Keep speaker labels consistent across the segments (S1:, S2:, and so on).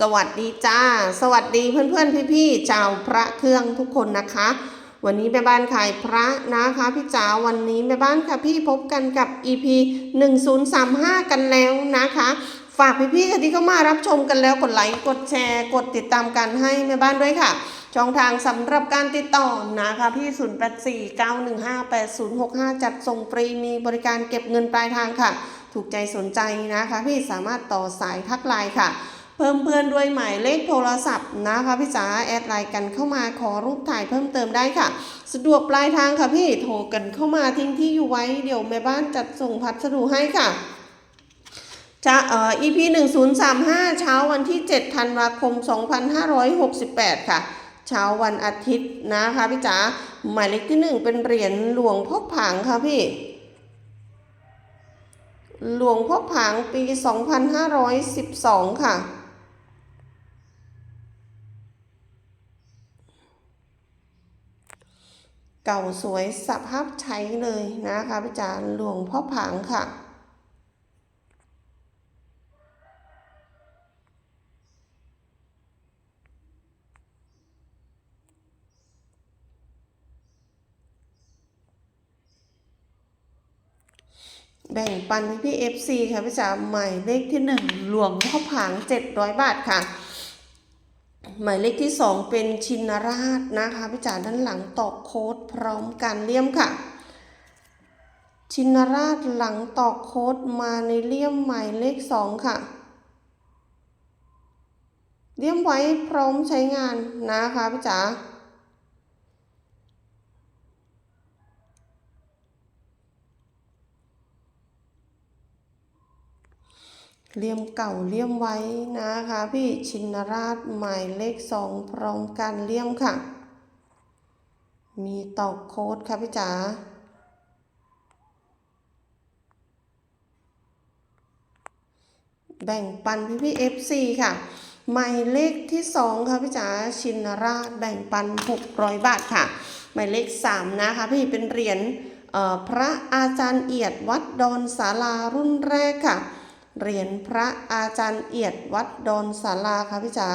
S1: สวัสดีจ้า สวัสดีเพื่อนๆพี่ๆชาวพระเครื่องทุกคนนะคะ วันนี้แม่บ้านขายพระนะคะพี่จ๋าวันนี้แม่บ้านค่ะพี่พบกันกับ EP 1035 กันแล้วนะคะ ฝากพี่ๆค่ะที่เข้ามารับชมกันแล้วกดไลค์กดแชร์ กดติดตามกันให้แม่บ้านด้วยค่ะ ช่องทางสำหรับการติดต่อนะคะพี่ 0849158065 จัดส่งฟรีมีบริการเก็บเงินปลายทางค่ะ ถูกใจสนใจนะคะ พี่สามารถต่อสายทักไลน์ค่ะ พิ่มเพื่อนด้วยหมายเลขโทรศัพท์นะคะพี่จ๋าแอดไลน์กันเข้ามาขอรูปถ่ายเพิ่มเติมได้ค่ะ สะดวกปลายทางค่ะพี่โทรกันเข้ามาทิ้งที่อยู่ไว้เดี๋ยวแม่บ้านจัดส่งพัสดุให้ค่ะจะเอ่อ EP 1035 เช้าวันที่ 7 ธันวาคม 2568 ค่ะ เช้าวันอาทิตย์นะคะพี่จ๋าหมายเลขที่ 1 เป็นเหรียญหลวงพ่อผางค่ะพี่หลวงพ่อผางปี 2512 ค่ะ เก่าสวยสภาพใช้เลยนะคะพี่จ๋าหลวงพ่อผางค่ะแบ่งปันพี่เอฟซีค่ะพี่จ๋าหมายเลขที่หนึ่งหลวงพ่อผางเจ็ดร้อยบาทค่ะ หมายเลขที่สองเป็นชินราชนะคะพี่จ๋าด้านหลังตอกโค้ดพร้อมการเลี่ยมค่ะ ชินราชหลังตอกโค้ดมาในเลี่ยมหมายเลขสองค่ะ เลี่ยมไว้พร้อมใช้งานนะคะพี่จ๋า เลี่ยมเก่าเลี่ยมไว้นะคะพี่ชินราชหมายเลขสองพร้อมกันเลี่ยมค่ะ มีตอกโค้ดค่ะพี่จ๋าแบ่งปันพี่พี่เอฟซีค่ะหมายเลขที่สองค่ะพี่จ๋าชินราชแบ่งปัน600บาทค่ะหมายเลขสามนะคะพี่เป็นเหรียญพระอาจารย์เอียดวัดดอนศาลารุ่นแรกค่ะ เหรียญพระอาจารย์เอียดวัดดอนสาราค่ะพี่จ๋า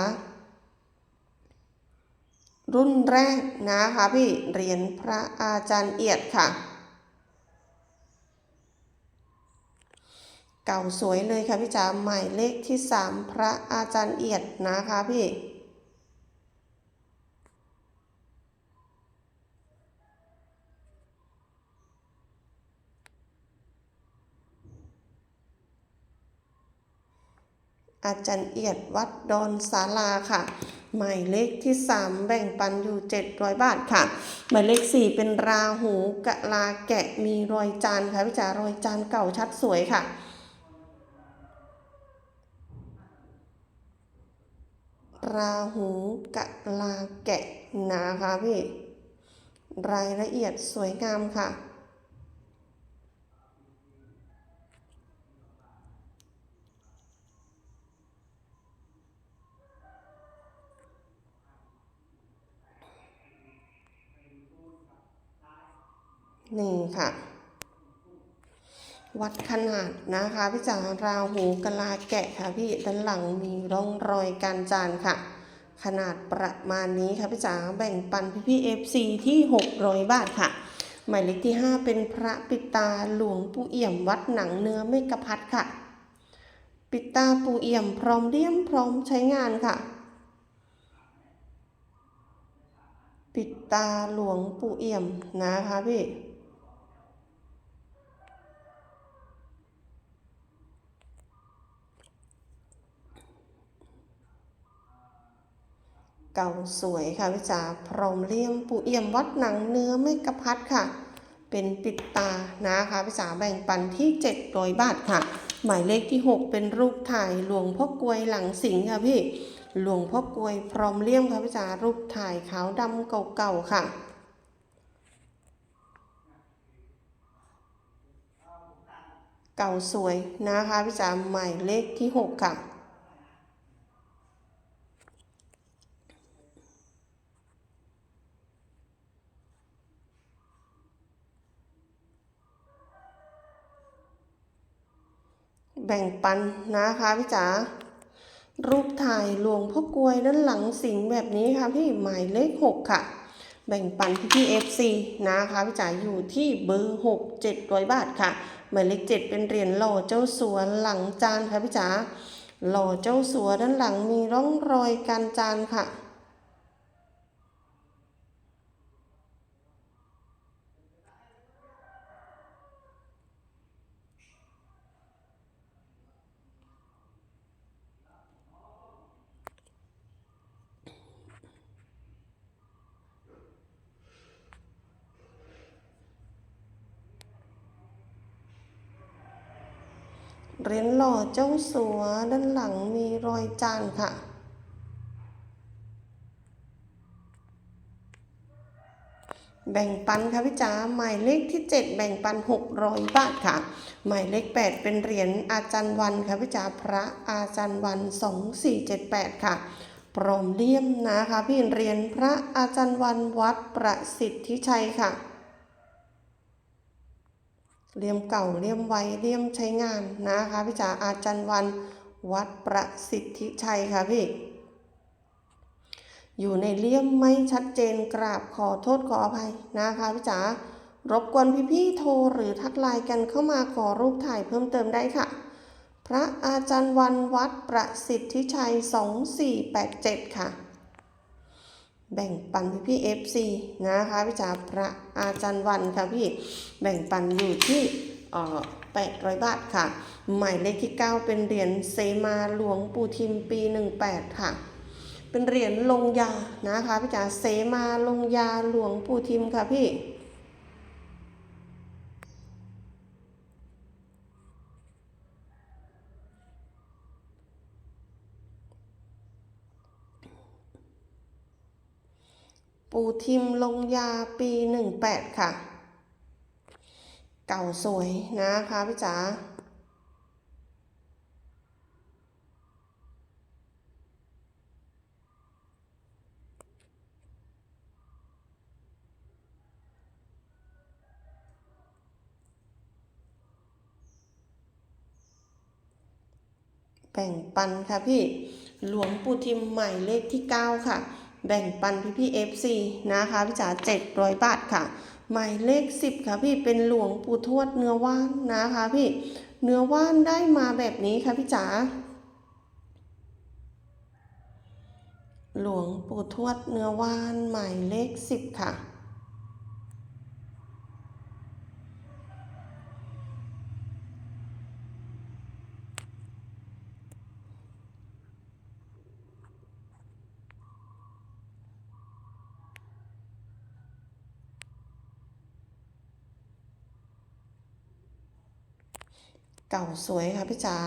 S1: รุ่นแรกนะคะพี่เหรียญพระอาจารย์เอียดค่ะ เก่าสวยเลยค่ะพี่จ๋าหมายเลขที่สามพระอาจารย์เอียดนะคะพี่ อาจารย์เอียดวัดดอนศาลาค่ะ หมายเลขที่ 3 แบ่งปันอยู่ 700 บาทค่ะ หมายเลข 4 เป็นราหูกะลาแกะมีรอยจานค่ะพี่จ๋ารอยจานเก่าชัดสวยค่ะราหูกะลาแกะนะคะพี่ รายละเอียดสวยงามค่ะ นี่ค่ะ วัดขนาดนะคะพี่จ๋าราหูกะลาแกะค่ะพี่ด้านหลังมีร่องรอยการจานค่ะ ขนาดประมาณนี้ค่ะพี่จ๋าแบ่งปันพี่พี่เอฟซีที่ 600 บาทค่ะ หมายเลขที่ 5 เป็นพระปิตาหลวงปู่เอี่ยมวัดหนังเนื้อเมกะพัดค่ะ ปิตาปู่เอี่ยมพร้อมเลี่ยมพร้อมใช้งานค่ะปิดตาหลวงปู่เอี่ยมนะคะพี่ เก่าสวยค่ะพี่จ๋าพรอมเลี่ยมปูเอี่ยมวัดหนังเนื้อไม่กระพัดค่ะ เป็นปิดตานะคะพี่จ๋าแบ่งปันที่700บาทค่ะ หมายเลขที่ 6 เป็นรูปถ่ายหลวงพ่อกลวยหลังสิงค่ะพี่หลวงพ่อกลวยพรอมเลี่ยมค่ะพี่จ๋ารูปถ่ายขาวดำเก่าๆค่ะเก่าสวยนะคะพี่จ๋าหมายเลขที่ 6 ค่ะ แบ่งปันนะคะพี่จ๋ารูปถ่ายหลวงพ่อกวยด้านหลังสิงแบบนี้ค่ะพี่หมายเลขหกค่ะ แบ่งปันพี่พี่เอฟซีนะคะพี่จ๋าอยู่ที่เบอร์หกเจ็ดร้อยบาทค่ะ หมายเลขเจ็ดเป็นเหรียญหล่อเจ้าสัวหลังจานค่ะพี่จ๋าหล่อเจ้าสัวด้านหลังมีร่องรอยการจานค่ะ เหรียญหล่อเจ้าสัวด้านหลังมีรอยจานค่ะ แบ่งปันค่ะพี่จ๋าหมายเลขที่ 7 แบ่งปัน 600 บาทค่ะ หมายเลข 8 เป็นเหรียญอาจารย์วันค่ะพี่จ๋าพระอาจารย์วัน 2478 ค่ะปรอมเลี่ยมนะคะพี่เหรียญพระอาจารย์วันวัดประสิทธิชัยค่ะ เลี่ยมเก่าเลี่ยมไว้เลี่ยมใช้งานนะคะพี่จ๋าอาจารย์วันวัดประสิทธิชัยค่ะพี่ อยู่ในเลี่ยมไม่ชัดเจนกราบขอโทษขออภัยนะคะพี่จ๋ารบกวนพี่ๆโทรหรือทักไลน์กันเข้ามาขอรูปถ่ายเพิ่มเติมได้ค่ะ พระอาจารย์วันวัดประสิทธิชัย 2487 ค่ะ แบ่งปันพี่พี่เอฟซีนะคะพี่จ๋าพระอาจารย์วันค่ะพี่แบ่งปันอยู่ที่เอ่อ800บาทค่ะ หมายเลขที่ 9 เป็นเหรียญเซมาหลวงปู่ทิมปี 18 ค่ะ เป็นเหรียญลงยานะคะพี่จ๋าเซมาลงยาหลวงปู่ทิมค่ะพี่ ปู่ทิมลงยาปี 18 ค่ะ เก่าสวยนะคะพี่จ๋าแบ่งปันค่ะพี่ หลวงปู่ทิมใหมายเลขที่ 9 ค่ะ แบ่งปันพี่พี่เอฟซีนะคะพี่จ๋าเจ็ดร้อยบาทค่ะ หมายเลข10ค่ะพี่เป็นหลวงปู่ทวดเนื้อว่านนะคะพี่เนื้อว่านได้มาแบบนี้ค่ะพี่จ๋าหลวงปู่ทวดเนื้อว่านหมายเลข10ค่ะ เก่าสวยค่ะพี่จ๋า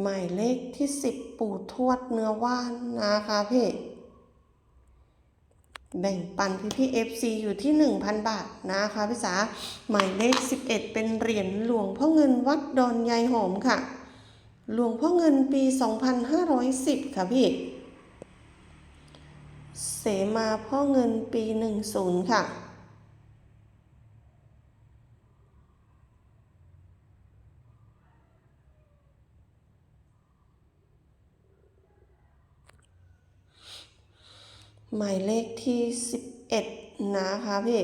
S1: หมายเลขที่10ปู่ทวดเนื้อว่านนะคะพี่ แบ่งปันพี่พี่เอฟซีอยู่ที่1,000บาทนะคะพี่จ๋าหมายเลข11เอ็ดเป็นเหรียญหลวงพ่อเงินวัดดอนยายหอมค่ะ หลวงพ่อเงินปี2510ค่ะพี่ เสมาพ่อเงินปี 10 ค่ะ หมายเลขที่ 11 นะคะพี่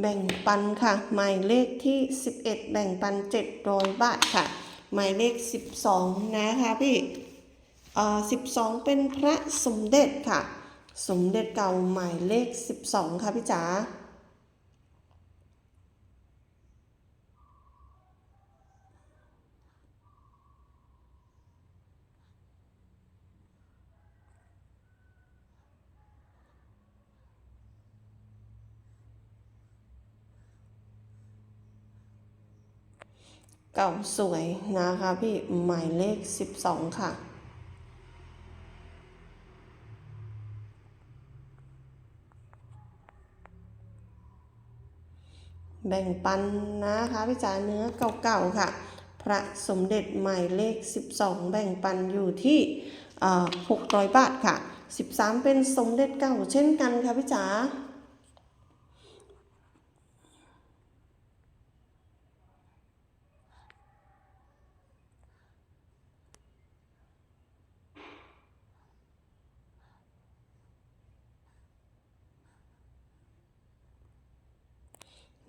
S1: แบ่งปันค่ะ หมายเลขที่ 11 แบ่งปัน 700 บาทค่ะ หมายเลข 12 นะคะพี่เอ่อ12 เป็นพระสมเด็จค่ะ สมเด็จเก่าหมายเลข 12 ค่ะพี่จ๋า เก่าสวยนะคะพี่หมายเลข 12 ค่ะ แบ่งปันนะคะพี่จ๋าเนื้อเก่าๆค่ะ พระสมเด็จหมายเลข 12 แบ่งปันอยู่ที่เอ่อ600 บาทค่ะ 13 เป็นสมเด็จเก่าเช่นกันค่ะพี่จ๋า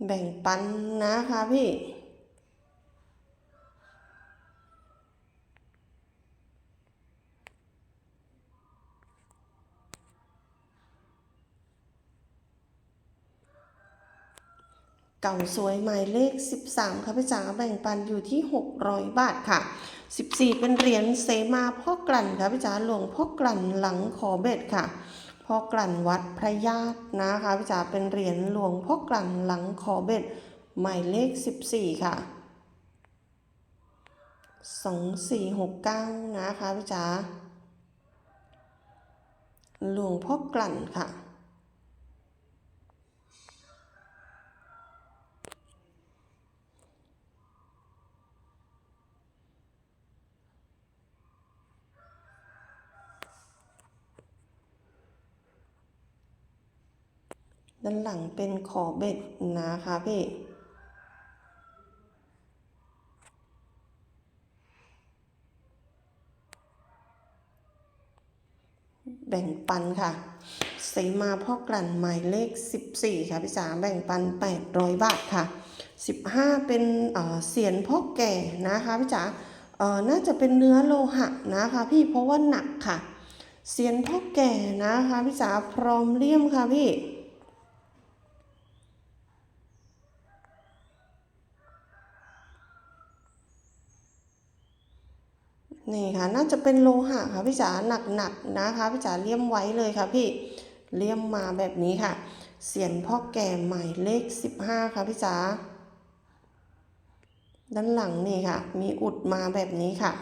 S1: แบ่งปันนะคะพี่เก่าสวยหมายเลข 13 ค่ะพี่จ๋าแบ่งปันอยู่ที่ 600 บาทค่ะ 14 เป็นเหรียญเสมาพ่อกลั่นค่ะพี่จ๋าหลวงพ่อกลั่นหลังขอเบ็ดค่ะ พ่อกลั่นวัดพระญาตินะคะพี่จ๋าเป็นเหรียญหลวงพ่อกลั่นหลังขอเบ็ดหมายเลข 14 ค่ะ 2469 นะคะพี่จ๋าหลวงพ่อกลั่นค่ะ ด้านหลังเป็นขอเบ็ดนะคะพี่ แบ่งปันค่ะสีมาพ่อกลั่นหมายเลข 14 ค่ะพี่จ๋าแบ่งปัน 800 บาทค่ะ 15 เป็นเเสียนพ่อแก่นะคะพี่จ๋าเออน่าจะเป็นเนื้อโลหะนะคะพี่เพราะว่าหนักค่ะ เสียนพ่อแก่นะคะพี่จ๋าพร้อมเลี่ยมค่ะพี่ นี่ค่ะน่าจะเป็นโลหะค่ะพี่จ๋าหนักๆนะคะพี่จ๋าเลี่ยมไว้เลยค่ะพี่เลี่ยมมาแบบนี้ค่ะ เสียนพ่อแก่ใหมายเลข 15 ค่ะพี่จ๋าด้านหลังนี่ค่ะ มีอุดมาแบบนี้ค่ะ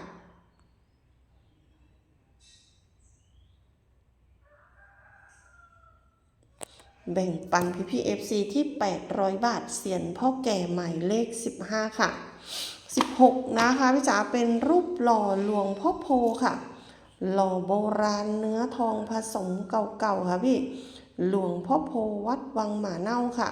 S1: แบ่งปันพี่พี่เอฟซีที่ 800 บาทเสียนพ่อแก่ใหมายเลข 15 ค่ะ 16 นะคะพี่จ๋าเป็นรูปหล่อหลวงพ่อโพค่ะ หล่อโบราณเนื้อทองผสมเก่าๆค่ะพี่ หลวงพ่อโพวัดวังหมาเน่าค่ะ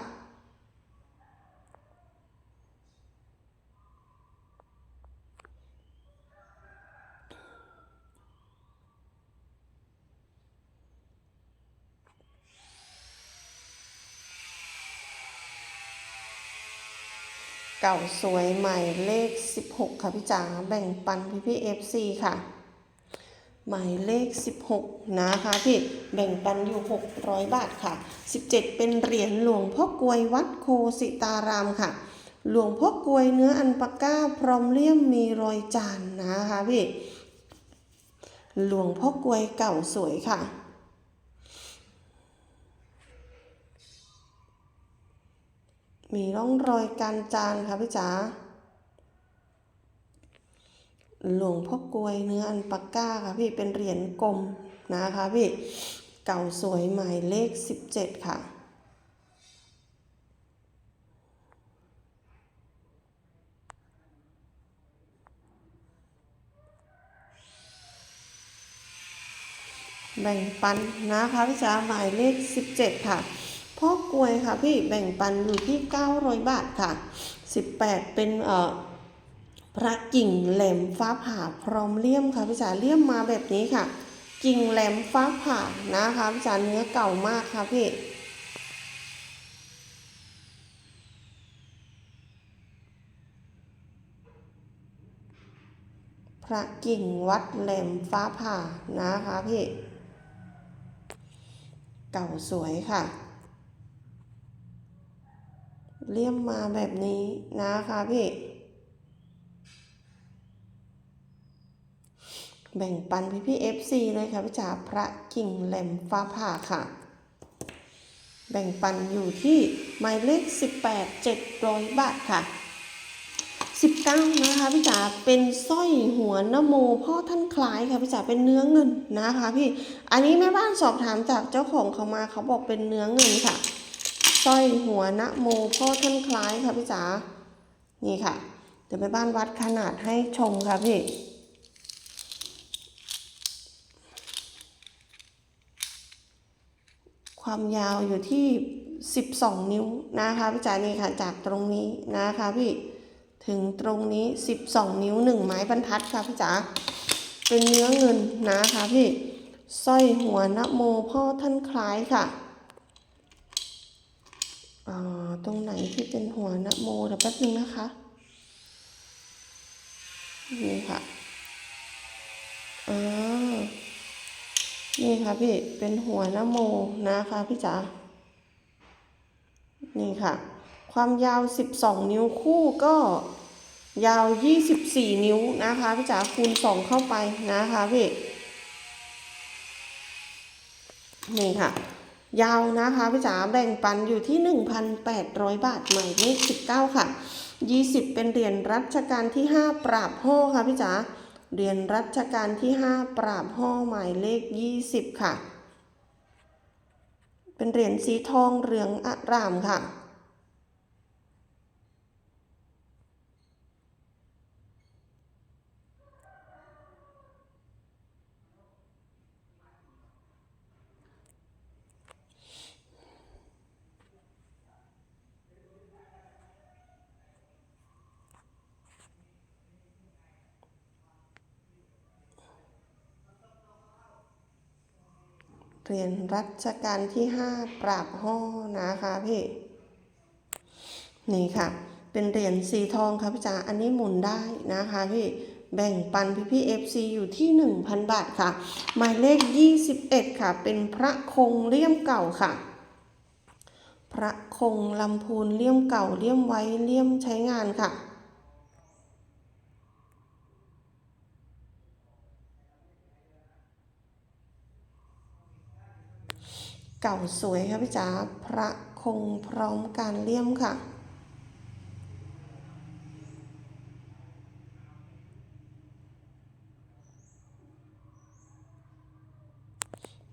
S1: เก่าสวยใหม่เลข 16 ค่ะพี่จ๋าแบ่งปันพี่พี่เอฟซีค่ะ หมายเลข 16 นะคะพี่แบ่งปันอยู่ 600 บาทค่ะ 17 เป็นเหรียญหลวงพ่อกลวยวัดโคสิตารามค่ะ หลวงพ่อกลวยเนื้ออันปาก้า พร้อมเลี่ยมมีรอยจานนะคะพี่หลวงพ่อกลวยเก่าสวยค่ะ มีร่องรอยการจานค่ะพี่จ๋าหลวงพ่อกลวยเนื้ออันปากก้าค่ะพี่เป็นเหรียญกลมนะคะพี่เก่าสวยหมายเลข 17 ค่ะ แบ่งปันนะคะพี่จ๋าหมายเลข 17 ค่ะ พ่อกลวยค่ะพี่แบ่งปันอยู่ที่ 900 บาทค่ะ 18 เป็นเอ่อพระกิ่งแหลมฟ้าผ่าพร้อมเลี่ยมค่ะพี่จ๋าเลี่ยมมาแบบนี้ค่ะ กิ่งแหลมฟ้าผ่านะคะพี่จ๋าเนื้อเก่ามากค่ะพี่พระกิ่งวัดแหลมฟ้าผ่านะคะพี่ เก่าสวยค่ะ เลี่ยมมาแบบนี้นะคะพี่ แบ่งปันพี่พี่เอฟซีเลยค่ะพี่จ๋าพระกิ่งแหลมฟ้าผ่าค่ะ แบ่งปันอยู่ที่หมายเลข 18 700 บาทค่ะ 19 นะคะพี่จ๋าเป็นสร้อยหัวนโมพ่อท่านคล้ายค่ะพี่จ๋าเป็นเนื้อเงินนะคะพี่ อันนี้แม่บ้านสอบถามจากเจ้าของเขามาเขาบอกเป็นเนื้อเงินค่ะ สร้อยหัวนะโมพ่อท่านคล้ายค่ะพี่จ๋านี่ค่ะ เดี๋ยวไปบ้านวัดขนาดให้ชมค่ะพี่ความยาวอยู่ที่ 12 นิ้วนะคะพี่จ๋านี่ค่ะ จากตรงนี้นะคะพี่ถึงตรงนี้ 12 นิ้ว 1 ไม้บรรทัดค่ะพี่จ๋าเป็นเนื้อเงินนะคะพี่สร้อยหัวนะโมพ่อท่านคล้ายค่ะ อ่า ตรงไหนที่เป็นหัวนะโมเดี๋ยวแป๊บนึงนะคะ นี่ค่ะอ่านี่ค่ะพี่ เป็นหัวนะโมนะคะพี่จ๋า นี่ค่ะ ความยาว 12 นิ้วคู่ก็ยาว 24 นิ้วนะคะพี่จ๋าคูณ 2 เข้าไปนะคะพี่ นี่ค่ะ ยาวนะคะพี่จ๋าแบ่งปันอยู่ที่ 1,800 บาทหมายเลข19 ค่ะ 20 เป็นเหรียญรัชกาลที่ 5 ปราบห่อค่ะพี่จ๋าเหรียญรัชกาลที่ 5 ปราบห่อหมายเลข 20 ค่ะ เป็นเหรียญสีทองเหลืองอร่ามค่ะ เหรียญรัชกาลที่ 5 ปราบห่อนะคะพี่นี่ค่ะ เป็นเหรียญสีทองค่ะพี่จ๋าอันนี้หมุนได้นะคะพี่แบ่งปันพี่พี่ FC อยู่ที่ 1,000 บาทค่ะ หมายเลข 21 ค่ะ เป็นพระคงเลี่ยมเก่าค่ะ พระคงลำพูนเลี่ยมเก่าเลี่ยมไว้เลี่ยมใช้งานค่ะ เก่าสวยค่ะพี่จ๋าพระคงพร้อมการเลี่ยมค่ะ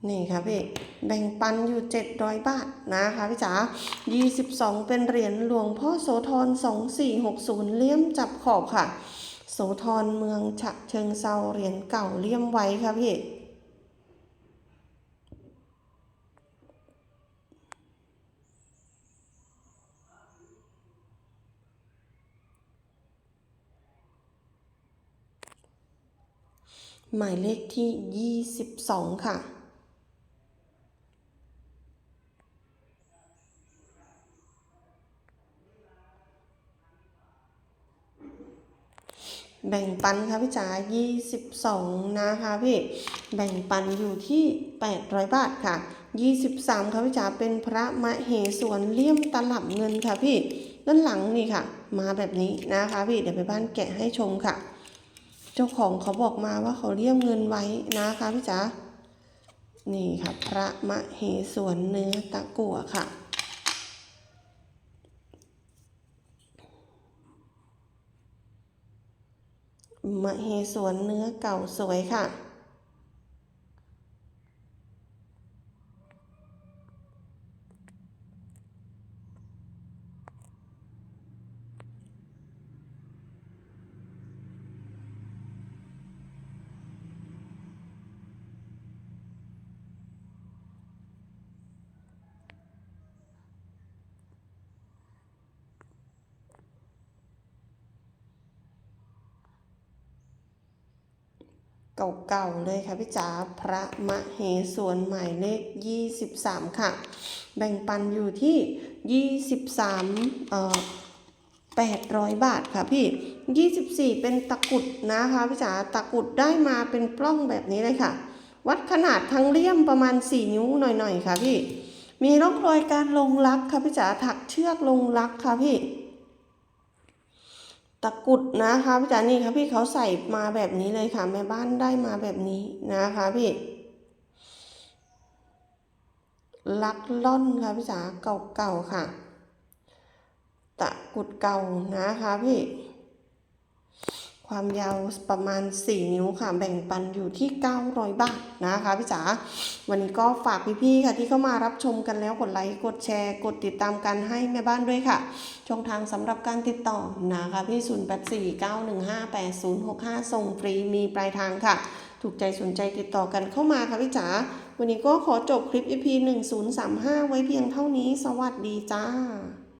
S1: นี่ค่ะพี่ แบ่งปันอยู่ 700 บาทนะคะพี่จ๋า22 เป็นเหรียญหลวงพ่อโสธร2460 เลี่ยมจับขอบค่ะ โสธรเมืองฉะเชิงเซาเหรียญเก่าเลี่ยมไว้ค่ะพี่ หมายเลขที่ 22 ค่ะ แบ่งปันค่ะพี่จ๋า22 นะคะพี่ แบ่งปันอยู่ที่ 800 บาทค่ะ 23 ค่ะพี่จ๋าเป็นพระมเหสวนเลี่ยมตลับเงินค่ะพี่ ด้านหลังนี่ค่ะ มาแบบนี้นะคะพี่ เดี๋ยวไปบ้านแกะให้ชมค่ะ เจ้าของเขาบอกมาว่าเขาเลี่ยมเงินไว้นะคะพี่จ๋านี่ค่ะ พระมเหสวนเนื้อตะกั่วค่ะมเหสวนเนื้อเก่าสวยค่ะ เก่าๆเลยค่ะพี่จ๋าพระมเหสวนหมายเลข 23 ค่ะ แบ่งปันอยู่ที่ 23เอ่อ800 บาทค่ะพี่ 24 เป็นตะกุดนะคะพี่จ๋าตะกุดได้มาเป็นปล้องแบบนี้เลยค่ะ วัดขนาดทั้งเลี่ยมประมาณ 4 นิ้วหน่อยๆ ค่ะพี่ มีร่องรอยการลงลักค่ะพี่จ๋าถักเชือกลงลักค่ะพี่ ตะกุดนะคะพี่จ๋านี่ค่ะพี่เขาใส่มาแบบนี้เลยค่ะ แม่บ้านได้มาแบบนี้นะคะพี่ลักล่อนค่ะพี่จ๋าเก่าๆค่ะ ตะกุดเก่านะคะพี่ ความยาวประมาณ 4 นิ้วค่ะ แบ่งปันอยู่ที่ 900 บาทนะคะพี่จ๋า วันนี้ก็ฝากพี่ๆค่ะที่เข้ามารับชมกันแล้วกดไลค์กดแชร์ กดติดตามกันให้แม่บ้านด้วยค่ะ ช่องทางสำหรับการติดต่อนะคะพี่ 0849158065 ส่งฟรีมีปลายทางค่ะ ถูกใจสนใจติดต่อกันเข้ามาค่ะพี่จ๋า วันนี้ก็ขอจบคลิป EP 1035 ไว้เพียงเท่านี้ สวัสดีจ้า